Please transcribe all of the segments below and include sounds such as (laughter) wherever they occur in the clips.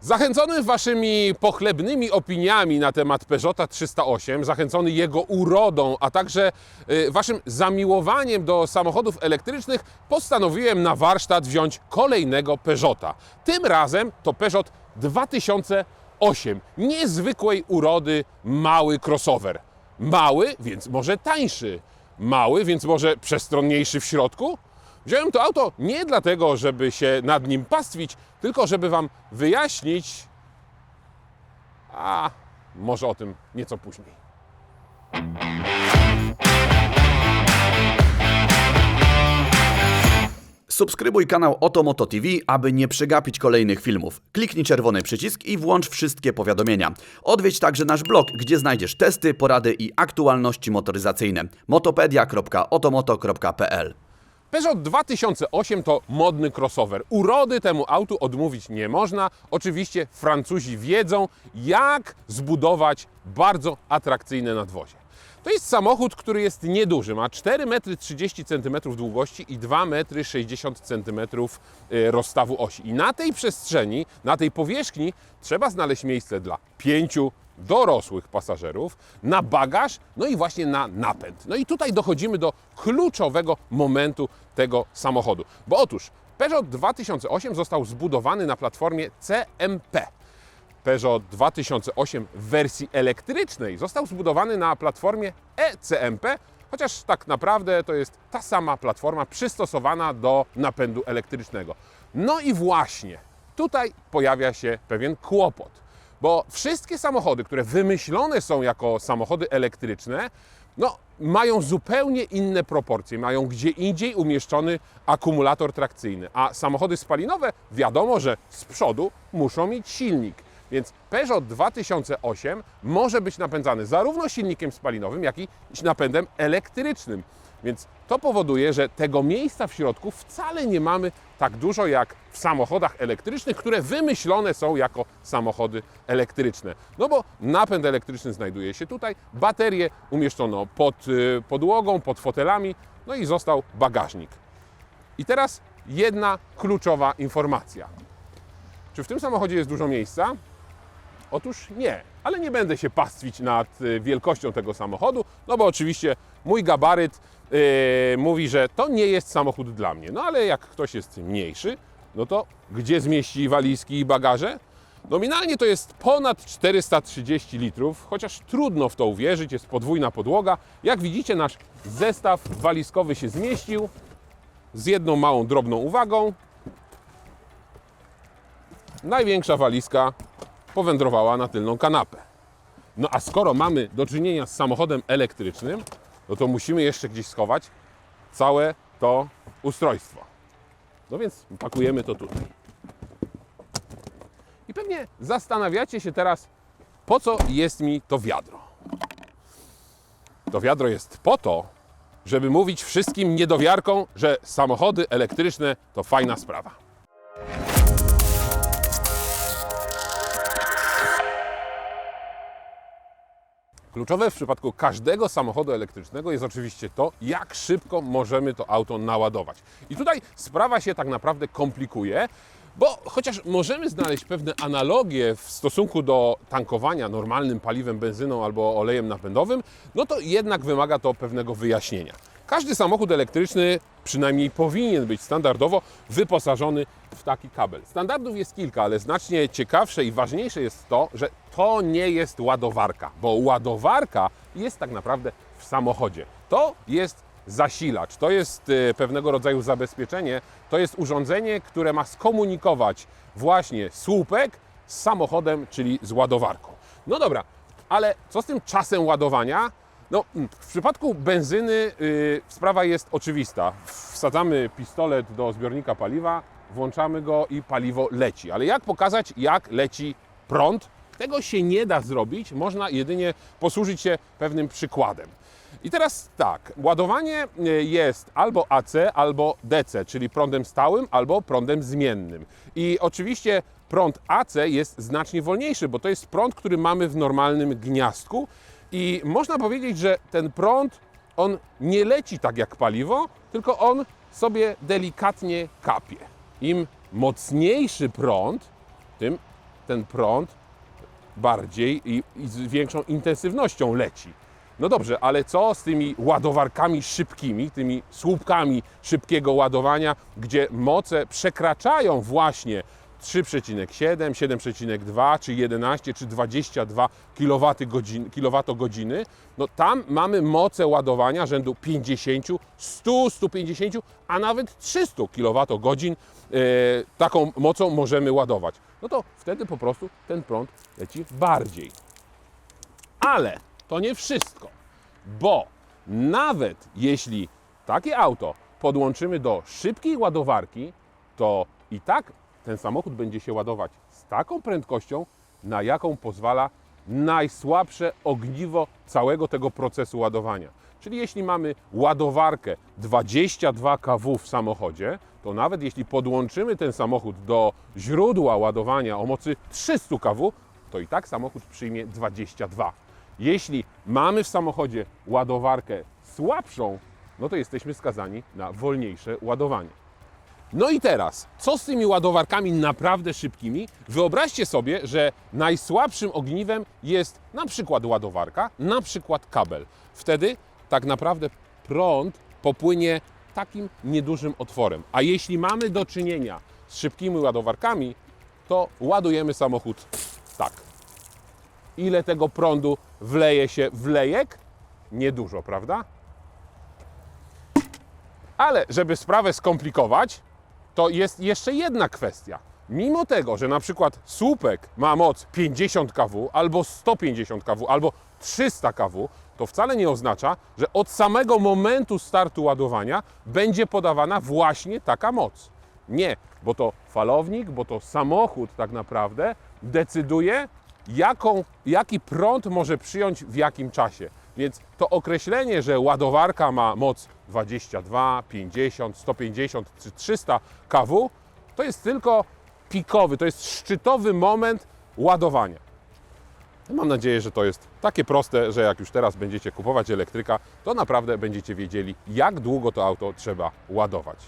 Zachęcony waszymi pochlebnymi opiniami na temat Peugeota 308, zachęcony jego urodą, a także y, waszym zamiłowaniem do samochodów elektrycznych, postanowiłem na warsztat wziąć kolejnego Peugeota. Tym razem to Peugeot 2008, niezwykłej urody mały crossover. Mały, więc może tańszy. Mały, więc może przestronniejszy w środku? Wziąłem to auto nie dlatego, żeby się nad nim pastwić, tylko żeby Wam wyjaśnić, a może o tym nieco później. Subskrybuj kanał Otomoto TV, aby nie przegapić kolejnych filmów. Kliknij czerwony przycisk i włącz wszystkie powiadomienia. Odwiedź także nasz blog, gdzie znajdziesz testy, porady i aktualności motoryzacyjne. motopedia.otomoto.pl Peugeot 2008 to modny crossover. Urody temu autu odmówić nie można. Oczywiście Francuzi wiedzą, jak zbudować bardzo atrakcyjne nadwozie. To jest samochód, który jest nieduży. Ma 4,30 m długości i 2,60 m y, rozstawu osi. I na tej przestrzeni, na tej powierzchni trzeba znaleźć miejsce dla pięciu dorosłych pasażerów, na bagaż, no i właśnie na napęd. No i tutaj dochodzimy do kluczowego momentu tego samochodu. Bo otóż Peugeot 2008 został zbudowany na platformie CMP. Peugeot 2008 w wersji elektrycznej został zbudowany na platformie ECMP, chociaż tak naprawdę to jest ta sama platforma przystosowana do napędu elektrycznego. No i właśnie tutaj pojawia się pewien kłopot, bo wszystkie samochody, które wymyślone są jako samochody elektryczne, no, mają zupełnie inne proporcje, mają gdzie indziej umieszczony akumulator trakcyjny, a samochody spalinowe wiadomo, że z przodu muszą mieć silnik. Więc Peugeot 2008 może być napędzany zarówno silnikiem spalinowym, jak i napędem elektrycznym. Więc to powoduje, że tego miejsca w środku wcale nie mamy tak dużo jak w samochodach elektrycznych, które wymyślone są jako samochody elektryczne. No bo napęd elektryczny znajduje się tutaj, baterie umieszczono pod y, podłogą, pod fotelami, no i został bagażnik. I teraz jedna kluczowa informacja. Czy w tym samochodzie jest dużo miejsca? Otóż nie, ale nie będę się pastwić nad y, wielkością tego samochodu, no bo oczywiście mój gabaryt yy, mówi, że to nie jest samochód dla mnie. No ale jak ktoś jest mniejszy, no to gdzie zmieści walizki i bagaże? Nominalnie to jest ponad 430 litrów, chociaż trudno w to uwierzyć, jest podwójna podłoga. Jak widzicie, nasz zestaw walizkowy się zmieścił z jedną małą, drobną uwagą. Największa walizka powędrowała na tylną kanapę. No a skoro mamy do czynienia z samochodem elektrycznym, no to musimy jeszcze gdzieś schować całe to ustrojstwo. No więc pakujemy to tutaj. I pewnie zastanawiacie się teraz, po co jest mi to wiadro. To wiadro jest po to, żeby mówić wszystkim niedowiarkom, że samochody elektryczne to fajna sprawa. Kluczowe w przypadku każdego samochodu elektrycznego jest oczywiście to, jak szybko możemy to auto naładować. I tutaj sprawa się tak naprawdę komplikuje, bo chociaż możemy znaleźć pewne analogie w stosunku do tankowania normalnym paliwem, benzyną albo olejem napędowym, no to jednak wymaga to pewnego wyjaśnienia. Każdy samochód elektryczny przynajmniej powinien być standardowo wyposażony w taki kabel. Standardów jest kilka, ale znacznie ciekawsze i ważniejsze jest to, że to nie jest ładowarka, bo ładowarka jest tak naprawdę w samochodzie. To jest zasilacz, to jest e, pewnego rodzaju zabezpieczenie, to jest urządzenie, które ma skomunikować właśnie słupek z samochodem, czyli z ładowarką. No dobra, ale co z tym czasem ładowania? No, mm, w przypadku benzyny y, sprawa jest oczywista. Wsadzamy pistolet do zbiornika paliwa, włączamy go i paliwo leci. Ale jak pokazać, jak leci prąd? Tego się nie da zrobić, można jedynie posłużyć się pewnym przykładem. I teraz tak, ładowanie y, jest albo AC, albo DC, czyli prądem stałym, albo prądem zmiennym. I oczywiście prąd AC jest znacznie wolniejszy, bo to jest prąd, który mamy w normalnym gniazdku. I można powiedzieć, że ten prąd, on nie leci tak jak paliwo, tylko on sobie delikatnie kapie. Im mocniejszy prąd, tym ten prąd bardziej i, i z większą intensywnością leci. No dobrze, ale co z tymi ładowarkami szybkimi, tymi słupkami szybkiego ładowania, gdzie moce przekraczają właśnie 3,7, 7,2 czy 11 czy 22 kWh, no tam mamy moce ładowania rzędu 50, 100, 150, a nawet 300 kWh. E, taką mocą możemy ładować. No to wtedy po prostu ten prąd leci bardziej. Ale to nie wszystko, bo nawet jeśli takie auto podłączymy do szybkiej ładowarki, to i tak ten samochód będzie się ładować z taką prędkością, na jaką pozwala najsłabsze ogniwo całego tego procesu ładowania. Czyli jeśli mamy ładowarkę 22 kW w samochodzie, to nawet jeśli podłączymy ten samochód do źródła ładowania o mocy 300 kW, to i tak samochód przyjmie 22. Jeśli mamy w samochodzie ładowarkę słabszą, no to jesteśmy skazani na wolniejsze ładowanie. No i teraz, co z tymi ładowarkami naprawdę szybkimi? Wyobraźcie sobie, że najsłabszym ogniwem jest na przykład ładowarka, na przykład kabel. Wtedy tak naprawdę prąd popłynie takim niedużym otworem. A jeśli mamy do czynienia z szybkimi ładowarkami, to ładujemy samochód tak. Ile tego prądu wleje się w lejek? Niedużo, prawda? Ale żeby sprawę skomplikować, to jest jeszcze jedna kwestia. Mimo tego, że na przykład słupek ma moc 50 kW, albo 150 kW, albo 300 kW, to wcale nie oznacza, że od samego momentu startu ładowania będzie podawana właśnie taka moc. Nie, bo to falownik, bo to samochód tak naprawdę decyduje, jaką, jaki prąd może przyjąć w jakim czasie. Więc to określenie, że ładowarka ma moc 22, 50, 150 czy 300 kW, to jest tylko pikowy, to jest szczytowy moment ładowania. Mam nadzieję, że to jest takie proste, że jak już teraz będziecie kupować elektryka, to naprawdę będziecie wiedzieli, jak długo to auto trzeba ładować.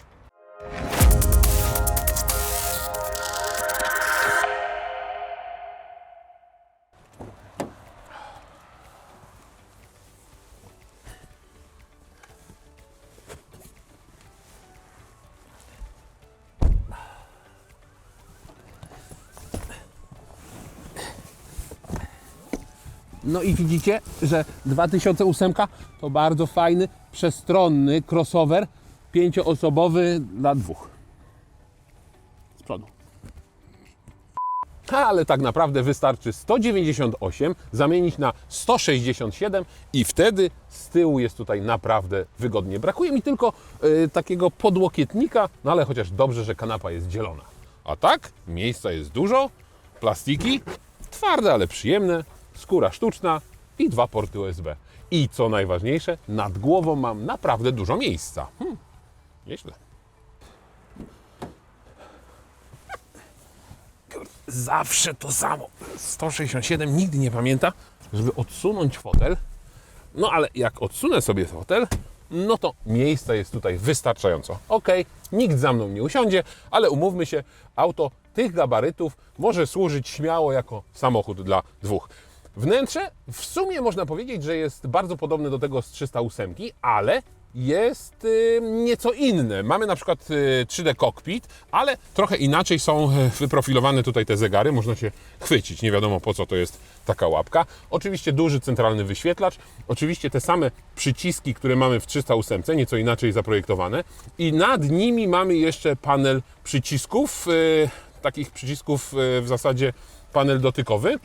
No i widzicie, że 2008 to bardzo fajny, przestronny crossover pięcioosobowy dla dwóch. Z przodu. Ale tak naprawdę wystarczy 198 zamienić na 167 i wtedy z tyłu jest tutaj naprawdę wygodnie. Brakuje mi tylko y, takiego podłokietnika, no ale chociaż dobrze, że kanapa jest dzielona. A tak, miejsca jest dużo, plastiki, twarde, ale przyjemne, skóra sztuczna i dwa porty USB. I co najważniejsze, nad głową mam naprawdę dużo miejsca. Hmm, nieźle. zawsze to samo. 167 nigdy nie pamięta, żeby odsunąć fotel. No ale jak odsunę sobie fotel, no to miejsca jest tutaj wystarczająco. Ok, nikt za mną nie usiądzie, ale umówmy się, auto tych gabarytów może służyć śmiało jako samochód dla dwóch. Wnętrze w sumie można powiedzieć, że jest bardzo podobne do tego z 308, ale jest y, nieco inne. Mamy na przykład y, 3D cockpit, ale trochę inaczej są y, wyprofilowane tutaj te zegary. Można się chwycić. Nie wiadomo po co to jest taka łapka. Oczywiście duży centralny wyświetlacz. Oczywiście te same przyciski, które mamy w 308, nieco inaczej zaprojektowane. I nad nimi mamy jeszcze panel przycisków. y, Takich przycisków y, w zasadzie panel dotykowy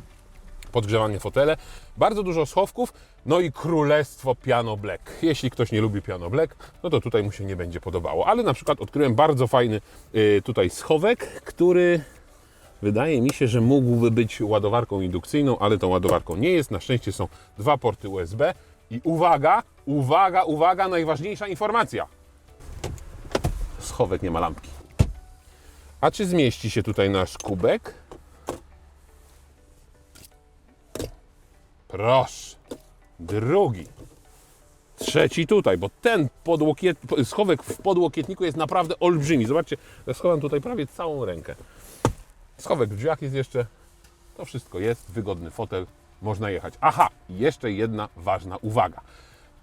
podgrzewanie fotele, bardzo dużo schowków, no i królestwo Piano Black. Jeśli ktoś nie lubi Piano Black, no to tutaj mu się nie będzie podobało. Ale na przykład odkryłem bardzo fajny y, tutaj schowek, który wydaje mi się, że mógłby być ładowarką indukcyjną, ale tą ładowarką nie jest. Na szczęście są dwa porty USB i uwaga, uwaga, uwaga, najważniejsza informacja. Schowek nie ma lampki. A czy zmieści się tutaj nasz kubek? Proszę. Drugi. Trzeci tutaj, bo ten podłokiet, schowek w podłokietniku jest naprawdę olbrzymi. Zobaczcie, ja schowam tutaj prawie całą rękę. Schowek w drzwiach jest jeszcze To wszystko jest, wygodny fotel, można jechać. Aha, jeszcze jedna ważna uwaga.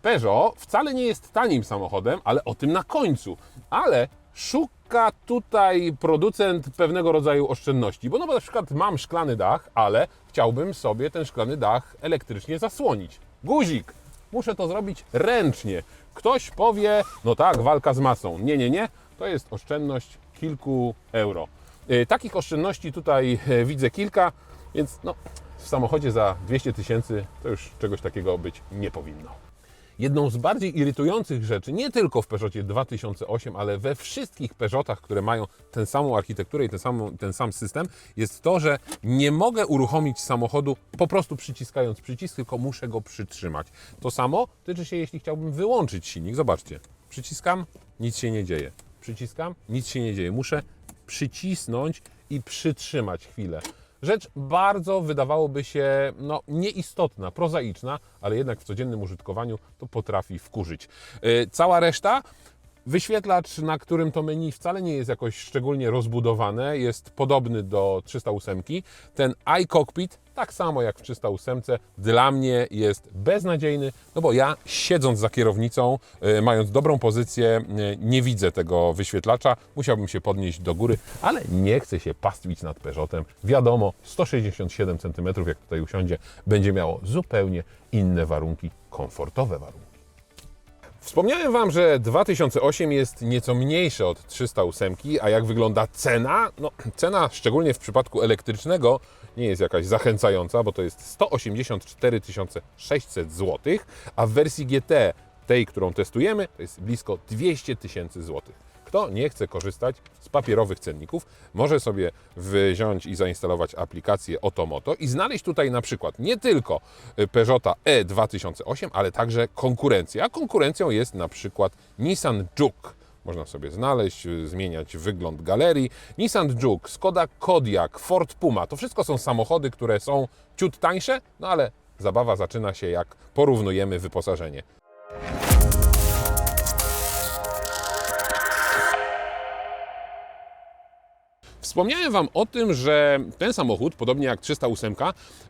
Peugeot wcale nie jest tanim samochodem, ale o tym na końcu. Ale szuka tutaj producent pewnego rodzaju oszczędności, bo no bo na przykład mam szklany dach, ale chciałbym sobie ten szklany dach elektrycznie zasłonić. Guzik! Muszę to zrobić ręcznie. Ktoś powie, no tak, walka z masą. Nie, nie, nie, to jest oszczędność kilku euro. Yy, Takich oszczędności tutaj e, widzę kilka, więc no, w samochodzie za 200 tysięcy to już czegoś takiego być nie powinno. Jedną z bardziej irytujących rzeczy, nie tylko w Peugeotie 2008, ale we wszystkich Peugeotach, które mają tę samą architekturę i ten, samą, ten sam system, jest to, że nie mogę uruchomić samochodu po prostu przyciskając przycisk, tylko muszę go przytrzymać. To samo tyczy się, jeśli chciałbym wyłączyć silnik. Zobaczcie, przyciskam, nic się nie dzieje. Przyciskam, nic się nie dzieje. Muszę przycisnąć i przytrzymać chwilę. Rzecz bardzo wydawałoby się no, nieistotna, prozaiczna, ale jednak w codziennym użytkowaniu to potrafi wkurzyć. Yy, Cała reszta Wyświetlacz, na którym to menu wcale nie jest jakoś szczególnie rozbudowane, jest podobny do 308. Ten iCockpit, tak samo jak w 308, dla mnie jest beznadziejny, no bo ja siedząc za kierownicą, y, mając dobrą pozycję, y, nie widzę tego wyświetlacza. Musiałbym się podnieść do góry, ale nie chcę się pastwić nad Peugeotem. Wiadomo, 167 cm, jak tutaj usiądzie, będzie miało zupełnie inne warunki, komfortowe warunki. Wspomniałem Wam, że 2008 jest nieco mniejsze od 308, a jak wygląda cena? No, cena, szczególnie w przypadku elektrycznego, nie jest jakaś zachęcająca, bo to jest 184 600 zł, a w wersji GT, tej, którą testujemy, to jest blisko 200 tysięcy złotych. Kto nie chce korzystać z papierowych cenników, może sobie wziąć i zainstalować aplikację Otomoto i znaleźć tutaj na przykład nie tylko Peugeota E2008, ale także konkurencję. A konkurencją jest na przykład Nissan Juke. Można sobie znaleźć, zmieniać wygląd galerii. Nissan Juke, Skoda Kodiaq, Ford Puma to wszystko są samochody, które są ciut tańsze, no ale zabawa zaczyna się jak porównujemy wyposażenie. Wspomniałem Wam o tym, że ten samochód, podobnie jak 308,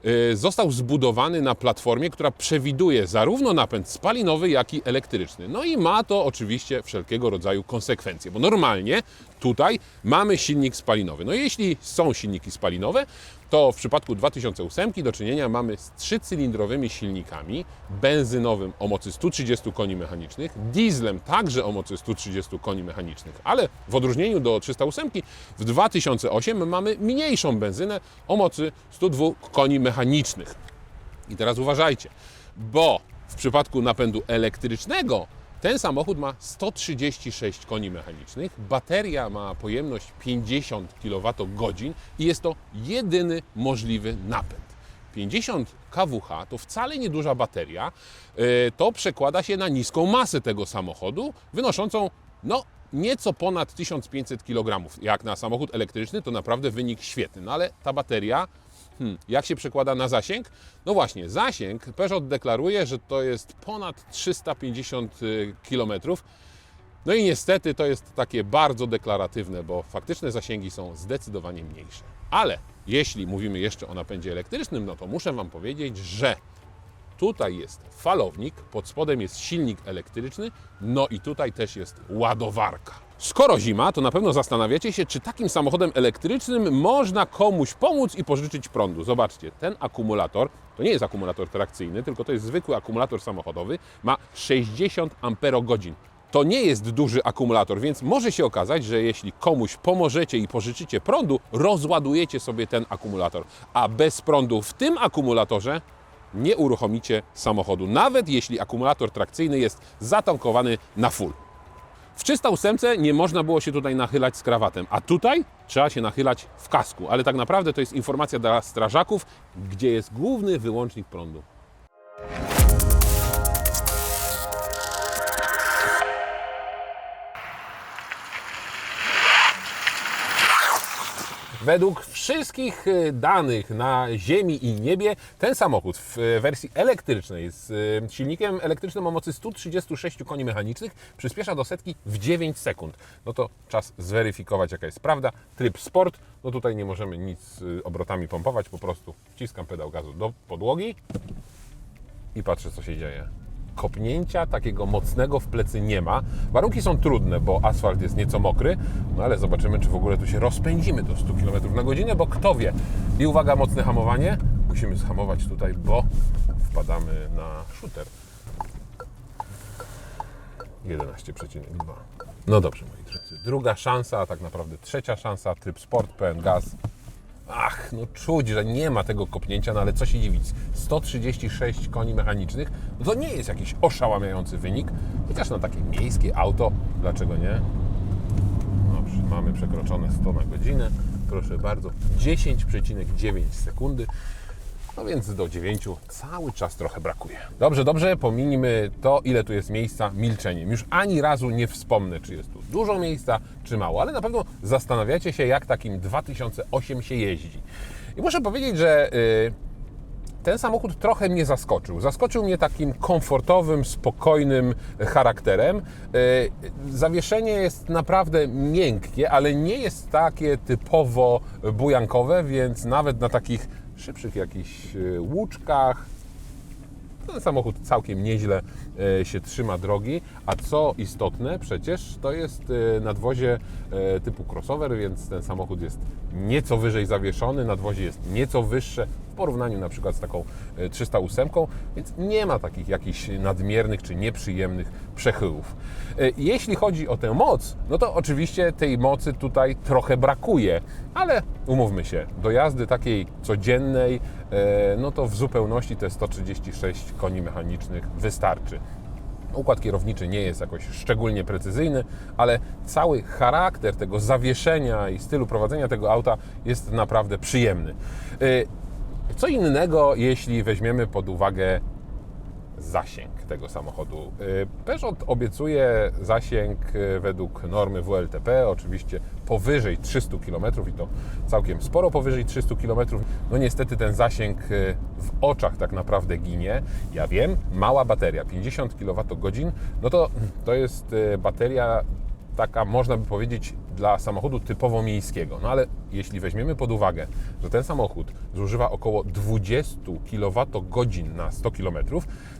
y, został zbudowany na platformie, która przewiduje zarówno napęd spalinowy, jak i elektryczny. No i ma to oczywiście wszelkiego rodzaju konsekwencje, bo normalnie tutaj mamy silnik spalinowy. No jeśli są silniki spalinowe, to w przypadku 2008 do czynienia mamy z trzycylindrowymi silnikami, benzynowym o mocy 130 koni mechanicznych, dieslem także o mocy 130 koni mechanicznych, ale w odróżnieniu do 308 w 2008 mamy mniejszą benzynę o mocy 102 koni mechanicznych. I teraz uważajcie, bo w przypadku napędu elektrycznego ten samochód ma 136 koni mechanicznych, bateria ma pojemność 50 kWh i jest to jedyny możliwy napęd. 50 kWh to wcale nieduża bateria, Yy, to przekłada się na niską masę tego samochodu, wynoszącą no, nieco ponad 1500 kg. Jak na samochód elektryczny to naprawdę wynik świetny, no ale ta bateria Hmm, jak się przekłada na zasięg? No właśnie, zasięg Peugeot deklaruje, że to jest ponad 350 km. No i niestety to jest takie bardzo deklaratywne, bo faktyczne zasięgi są zdecydowanie mniejsze. Ale jeśli mówimy jeszcze o napędzie elektrycznym, no to muszę Wam powiedzieć, że Tutaj jest falownik, pod spodem jest silnik elektryczny, no i tutaj też jest ładowarka. Skoro zima, to na pewno zastanawiacie się, czy takim samochodem elektrycznym można komuś pomóc i pożyczyć prądu. Zobaczcie, ten akumulator, to nie jest akumulator trakcyjny, tylko to jest zwykły akumulator samochodowy, ma 60 amperogodzin. To nie jest duży akumulator, więc może się okazać, że jeśli komuś pomożecie i pożyczycie prądu, rozładujecie sobie ten akumulator. A bez prądu w tym akumulatorze nie uruchomicie samochodu, nawet jeśli akumulator trakcyjny jest zatankowany na full. W 308 nie można było się tutaj nachylać z krawatem, a tutaj trzeba się nachylać w kasku. Ale tak naprawdę to jest informacja dla strażaków, gdzie jest główny wyłącznik prądu. Według wszystkich e, danych na Ziemi i niebie, ten samochód w e, wersji elektrycznej z e, silnikiem elektrycznym o mocy 136 koni mechanicznych przyspiesza do setki w 9 sekund. No to czas zweryfikować, jaka jest prawda. Tryb sport, no tutaj nie możemy nic obrotami pompować, po prostu wciskam pedał gazu do podłogi i patrzę, co się dzieje. Kopnięcia takiego mocnego w plecy nie ma. Warunki są trudne, bo asfalt jest nieco mokry, no ale zobaczymy, czy w ogóle tu się rozpędzimy do 100 km na godzinę, bo kto wie. I uwaga, mocne hamowanie. Musimy zhamować tutaj, bo wpadamy na shooter. 11,2. No dobrze, moi drodzy. Druga szansa, a tak naprawdę trzecia szansa, tryb sport, pełen gaz. Ach, no czuć, że nie ma tego kopnięcia, no ale co się dziwić, 136 koni mechanicznych, no to nie jest jakiś oszałamiający wynik, chociaż na takie miejskie auto, dlaczego nie? Dobrze, mamy przekroczone 100 na godzinę, proszę bardzo, 10,9 sekundy, no więc do 9 cały czas trochę brakuje. Dobrze, dobrze, pominijmy to, ile tu jest miejsca milczeniem. Już ani razu nie wspomnę, czy jest tu dużo miejsca, czy mało, ale na pewno zastanawiacie się, jak takim 2008 się jeździ. I muszę powiedzieć, że y, ten samochód trochę mnie zaskoczył. Zaskoczył mnie takim komfortowym, spokojnym charakterem. Y, Zawieszenie jest naprawdę miękkie, ale nie jest takie typowo bujankowe, więc nawet na takich szybszych jakichś y, łuczkach ten samochód całkiem nieźle e, się trzyma drogi, a co istotne przecież to jest e, nadwozie e, typu crossover, więc ten samochód jest nieco wyżej zawieszony, nadwozie jest nieco wyższe w porównaniu na przykład z taką e, 308, więc nie ma takich jakichś nadmiernych czy nieprzyjemnych przechyłów. E, Jeśli chodzi o tę moc, no to oczywiście tej mocy tutaj trochę brakuje, ale umówmy się, do jazdy takiej codziennej, e, no to w zupełności te 136 koni mechanicznych wystarczy. Układ kierowniczy nie jest jakoś szczególnie precyzyjny, ale cały charakter tego zawieszenia i stylu prowadzenia tego auta jest naprawdę przyjemny. E, Co innego, jeśli weźmiemy pod uwagę zasięg tego samochodu. Y, Peugeot obiecuje zasięg y, według normy WLTP, oczywiście powyżej 300 km i to całkiem sporo powyżej 300 km. No niestety ten zasięg y, w oczach tak naprawdę ginie. Ja wiem, mała bateria, 50 kWh, no to to jest y, bateria taka, można by powiedzieć, dla samochodu typowo miejskiego. No ale jeśli weźmiemy pod uwagę, że ten samochód zużywa około 20 kWh na 100 km,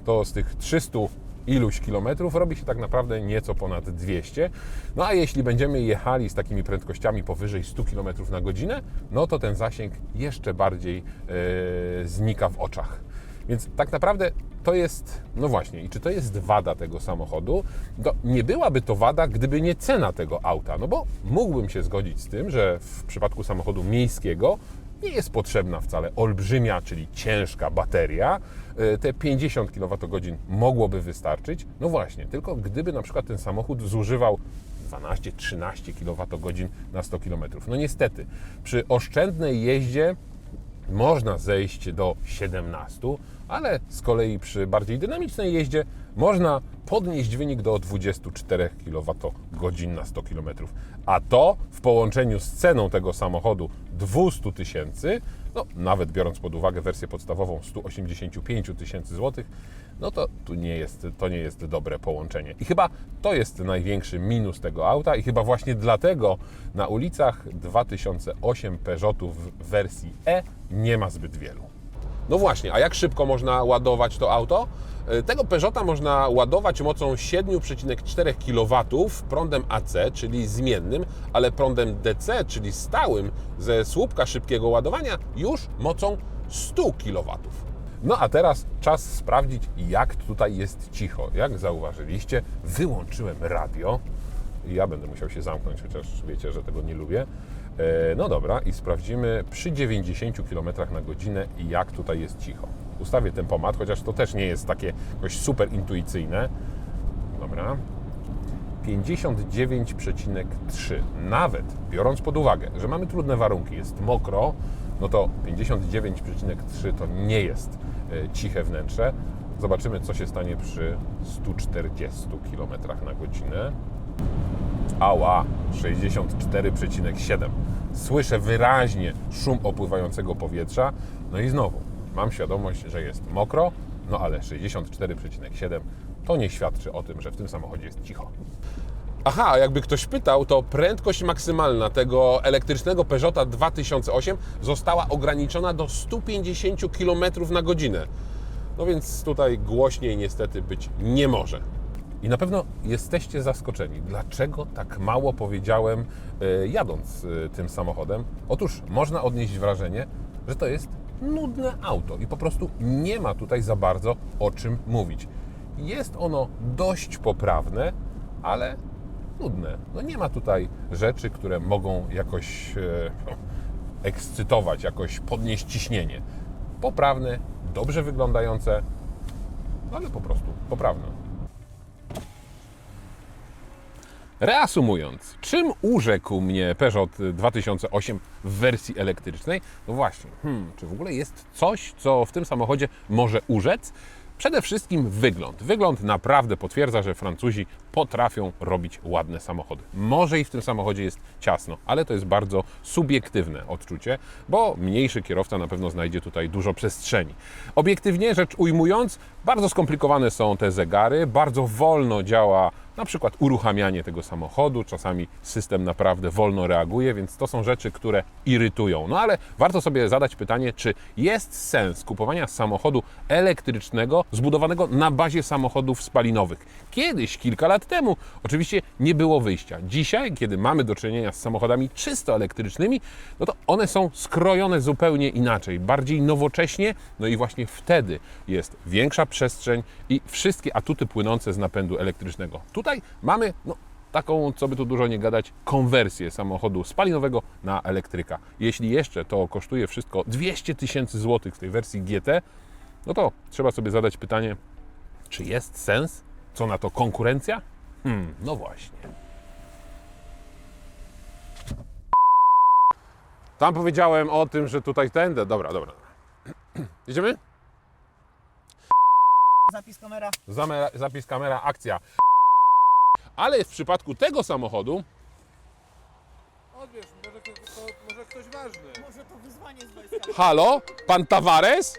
to z tych 300 iluś kilometrów robi się tak naprawdę nieco ponad 200. No a jeśli będziemy jechali z takimi prędkościami powyżej 100 km na godzinę, no to ten zasięg jeszcze bardziej e, znika w oczach. Więc tak naprawdę to jest, no właśnie, i czy to jest wada tego samochodu? To nie byłaby to wada, gdyby nie cena tego auta, no bo mógłbym się zgodzić z tym, że w przypadku samochodu miejskiego nie jest potrzebna wcale olbrzymia, czyli ciężka bateria. E, Te 50 kWh mogłoby wystarczyć. No właśnie, tylko gdyby na przykład ten samochód zużywał 12-13 kWh na 100 km. No niestety, przy oszczędnej jeździe można zejść do 17, ale z kolei przy bardziej dynamicznej jeździe można podnieść wynik do 24 kWh na 100 km. A to w połączeniu z ceną tego samochodu 200 tysięcy, no nawet biorąc pod uwagę wersję podstawową 185 tysięcy złotych, no to tu nie jest, to nie jest dobre połączenie. I chyba to jest największy minus tego auta i chyba właśnie dlatego na ulicach 2008 Peugeotów w wersji E nie ma zbyt wielu. No właśnie, a jak szybko można ładować to auto? E, Tego Peugeota można ładować mocą 7,4 kW prądem AC, czyli zmiennym, ale prądem DC, czyli stałym ze słupka szybkiego ładowania już mocą 100 kW. No a teraz czas sprawdzić, jak tutaj jest cicho. Jak zauważyliście, wyłączyłem radio. Ja będę musiał się zamknąć, chociaż wiecie, że tego nie lubię. E, No dobra, i sprawdzimy przy 90 km na godzinę, jak tutaj jest cicho. Ustawię tempomat, chociaż to też nie jest takie jakoś super intuicyjne. Dobra. 59,3. Nawet biorąc pod uwagę, że mamy trudne warunki, jest mokro, no to 59,3 to nie jest e, ciche wnętrze. Zobaczymy, co się stanie przy 140 km na godzinę. Ała, 64,7. Słyszę wyraźnie szum opływającego powietrza. No i znowu, mam świadomość, że jest mokro, no ale 64,7 to nie świadczy o tym, że w tym samochodzie jest cicho. Aha, jakby ktoś pytał, to prędkość maksymalna tego elektrycznego Peugeota 2008 została ograniczona do 150 km na godzinę. No więc tutaj głośniej niestety być nie może. I na pewno jesteście zaskoczeni, dlaczego tak mało powiedziałem e, jadąc e, tym samochodem. Otóż można odnieść wrażenie, że to jest nudne auto i po prostu nie ma tutaj za bardzo o czym mówić. Jest ono dość poprawne, ale nudne. No nie ma tutaj rzeczy, które mogą jakoś e, (laughs) ekscytować, jakoś podnieść ciśnienie. Poprawne, dobrze wyglądające, ale po prostu poprawne. Reasumując, czym urzekł mnie Peugeot 2008 w wersji elektrycznej? No właśnie, hmm, czy w ogóle jest coś, co w tym samochodzie może urzec? Przede wszystkim wygląd. Wygląd naprawdę potwierdza, że Francuzi potrafią robić ładne samochody. Może i w tym samochodzie jest ciasno, ale to jest bardzo subiektywne odczucie, bo mniejszy kierowca na pewno znajdzie tutaj dużo przestrzeni. Obiektywnie rzecz ujmując, bardzo skomplikowane są te zegary, bardzo wolno działa na przykład uruchamianie tego samochodu, czasami system naprawdę wolno reaguje, więc to są rzeczy, które irytują. No ale warto sobie zadać pytanie, czy jest sens kupowania samochodu elektrycznego zbudowanego na bazie samochodów spalinowych. Kiedyś, kilka lat temu, oczywiście nie było wyjścia. Dzisiaj, kiedy mamy do czynienia z samochodami czysto elektrycznymi, no to one są skrojone zupełnie inaczej, bardziej nowocześnie, no i właśnie wtedy jest większa przestrzeń i wszystkie atuty płynące z napędu elektrycznego. Tutaj mamy no, taką, co by tu dużo nie gadać, konwersję samochodu spalinowego na elektryka. Jeśli jeszcze to kosztuje wszystko 200 tysięcy złotych w tej wersji GT, no to trzeba sobie zadać pytanie, czy jest sens? Co na to konkurencja? Hmm, no właśnie. Tam powiedziałem o tym, że tutaj tędy. Dobra, dobra. dobra. Jedziemy? Zapis kamera. Zamera, zapis kamera, akcja. Ale w przypadku tego samochodu Odbierz, może, to, to, może ktoś ważny. Może to wyzwanie z wojska. Halo? Pan Tavares?